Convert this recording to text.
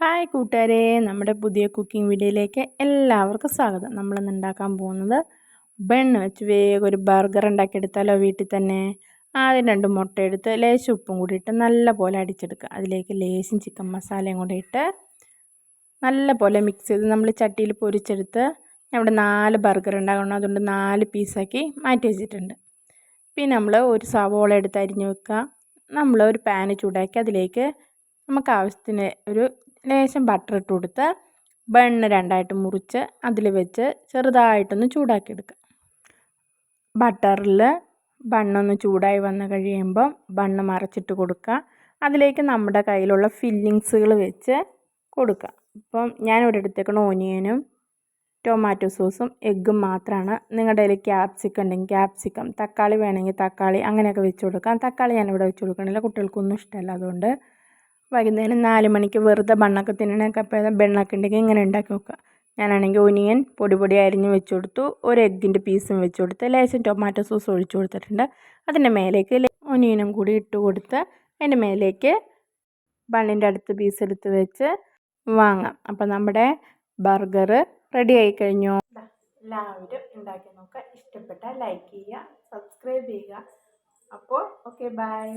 Hi കൂട്ടുകാരെ നമ്മുടെ പുതിയ കുക്കിംഗ് വീഡിയോയിലേക്ക് എല്ലാവർക്കും സ്വാഗതം. നമ്മളിന്ന് ഉണ്ടാക്കാൻ പോകുന്നത് ബണ്ണ് വെച്ച് വേഗം ഒരു ബർഗർ ഉണ്ടാക്കിയെടുത്താലോ വീട്ടിൽ തന്നെ. ആദ്യം രണ്ട് മുട്ട എടുത്ത് ലേശം ഉപ്പും കൂടി ഇട്ട് നല്ല പോലെ അടിച്ചെടുക്കുക. അതിലേക്ക് ലേശം ചിക്കൻ മസാലയും കൂടി ഇട്ട് നല്ല പോലെ മിക്സ് ചെയ്ത് നമ്മൾ ചട്ടിയിൽ പൊരിച്ചെടുത്ത് ഇവിടെ നാല് ബർഗർ ഉണ്ടാകണം. അതുകൊണ്ട് നാല് പീസാക്കി മാറ്റി വെച്ചിട്ടുണ്ട്. പിന്നെ നമ്മൾ ഒരു സവോള എടുത്ത് അരിഞ്ഞ് വെക്കുക. നമ്മൾ ഒരു പാന് ചൂടാക്കി അതിലേക്ക് നമുക്ക് ആവശ്യത്തിന് ഒരു ലേശം ബട്ടർ ഇട്ട് കൊടുത്ത് ബണ്ണ് രണ്ടായിട്ട് മുറിച്ച് അതിൽ വെച്ച് ചെറുതായിട്ടൊന്ന് ചൂടാക്കിയെടുക്കുക. ബട്ടറിൽ ബണ്ണൊന്ന് ചൂടായി വന്ന് കഴിയുമ്പം ബണ്ണ് മറച്ചിട്ട് കൊടുക്കുക. അതിലേക്ക് നമ്മുടെ കയ്യിലുള്ള ഫില്ലിങ്സുകൾ വെച്ച് കൊടുക്കുക. ഇപ്പം ഞാനിവിടെ എടുത്തേക്കണ ഓനിയനും ടൊമാറ്റോ സോസും എഗ്ഗും മാത്രമാണ് നിങ്ങളുടെ കയ്യിൽ ക്യാപ്സിക്കം ഉണ്ടെങ്കിൽ ക്യാപ്സിക്കം തക്കാളി വേണമെങ്കിൽ തക്കാളി അങ്ങനെയൊക്കെ വെച്ച് കൊടുക്കാം. തക്കാളി ഞാനിവിടെ വെച്ച് കൊടുക്കണില്ല കുട്ടികൾക്കൊന്നും ഇഷ്ടമല്ല അതുകൊണ്ട് വൈകുന്നേരം നാല് മണിക്ക് വെറുതെ ബണ്ണൊക്കെ തിന്നണൊക്കെ അപ്പോൾ ബെണ്ണൊക്കെ ഉണ്ടെങ്കിൽ ഇങ്ങനെ ഉണ്ടാക്കി നോക്കുക ഞാനാണെങ്കിൽ ഒനിയൻ പൊടി പൊടി അരിഞ്ഞ് വെച്ച് കൊടുത്തു. ഒരു എഗ്ഗിന്റെ പീസും വെച്ച് കൊടുത്ത് ലേശം ടൊമാറ്റോ സോസ് ഒഴിച്ചു കൊടുത്തിട്ടുണ്ട്. അതിന്റെ മേലേക്ക് ഒനിയനും കൂടി ഇട്ട് കൊടുത്ത് അതിന്റെ മേലേക്ക് ബണ്ണിന്റെ അടുത്ത് പീസ് എടുത്ത് വെച്ച് വാങ്ങാം. അപ്പോൾ നമ്മുടെ ബർഗർ റെഡി ആയി കഴിഞ്ഞു. എല്ലാവരും ഉണ്ടാക്കി നോക്കുക. ഇഷ്ടപ്പെട്ടാൽ ലൈക്ക് ചെയ്യുക സബ്സ്ക്രൈബ് ചെയ്യുക. അപ്പോൾ ഓക്കെ ബൈ